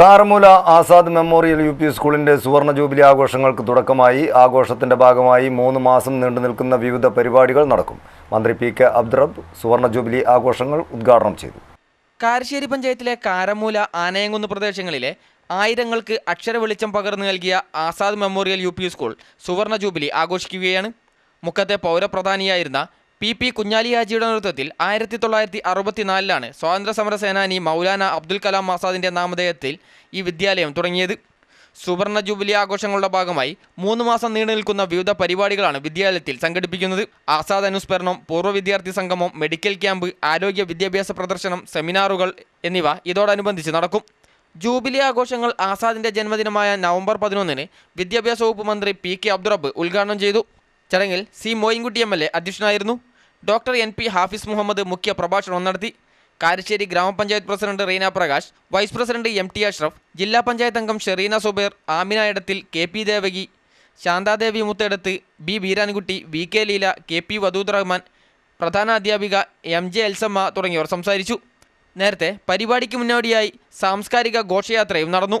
Karamoola Azad memorial U P സ്കൂളിന്റെ സുവർണ jubilee ആഘോഷങ്ങൾക്ക് തുടക്കമായി. ആഘോഷത്തിന്റെ ഭാഗമായി മൂന്ന് മാസം നീണ്ടു നിൽക്കുന്ന വിവിധ പരിപാടികൾ നടക്കും. മന്ത്രി പി കെ അബ്ദുറബ് സുവർണ ജൂബിലി ആഘോഷങ്ങൾ ഉദ്ഘാടനം ചെയ്തു. കാരശ്ശേരി പഞ്ചായത്തിലെ കാരമൂല ആനയങ്കുന്ന് പ്രദേശങ്ങളിലെ ആയിരങ്ങൾക്ക് അക്ഷര വെളിച്ചം പകർന്നു നൽകിയ ആസാദ് മെമ്മോറിയൽ യു സ്കൂൾ സുവർണ ജൂബിലി ആഘോഷിക്കുകയാണ്. മുക്കത്തെ പൗരപ്രധാനിയായിരുന്ന പി പി കുഞ്ഞാലിയാജിയുടെ നേതൃത്വത്തിൽ ആയിരത്തി തൊള്ളായിരത്തി അറുപത്തിനാലിലാണ് സ്വാതന്ത്ര്യ സമര സേനാനി മൗലാന അബ്ദുൽ കലാം ആസാദിന്റെ നാമധേയത്തിൽ ഈ വിദ്യാലയം തുടങ്ങിയത്. സുവർണ ജൂബിലി ആഘോഷങ്ങളുടെ ഭാഗമായി മൂന്ന് മാസം നീണ്ടു നിൽക്കുന്ന വിവിധ പരിപാടികളാണ് വിദ്യാലയത്തിൽ സംഘടിപ്പിക്കുന്നത്. ആസാദ് അനുസ്മരണം പൂർവ വിദ്യാർത്ഥി സംഗമം മെഡിക്കൽ ക്യാമ്പ് ആരോഗ്യ വിദ്യാഭ്യാസ പ്രദർശനം സെമിനാറുകൾ എന്നിവ ഇതോടനുബന്ധിച്ച് നടക്കും. ജൂബിലി ആഘോഷങ്ങൾ ആസാദിന്റെ ജന്മദിനമായ നവംബർ പതിനൊന്നിന് വിദ്യാഭ്യാസ വകുപ്പ് മന്ത്രി പി കെ അബ്ദുറബ് ഉദ്ഘാടനം ചെയ്തു. ചടങ്ങിൽ C Moyinkutty M L A അധ്യക്ഷനായിരുന്നു. Doctor N P Hafiz Muhammad മുഖ്യ പ്രഭാഷണം നടത്തി. കാരശ്ശേരി ഗ്രാമപഞ്ചായത്ത് president Reena Prakash vice president M T Ashraf ജില്ലാ പഞ്ചായത്ത് അംഗം Shereena Zubair Amina Edathil K P Devaki Santhadevi Muthedath B Beerankutty V K Leela K P Wadood Rahman പ്രധാന അധ്യാപിക M J Elsamma തുടങ്ങിയവർ സംസാരിച്ചു. നേരത്തെ പരിപാടിക്ക് മുന്നോടിയായി സാംസ്കാരിക ഘോഷയാത്രയും നടന്നു.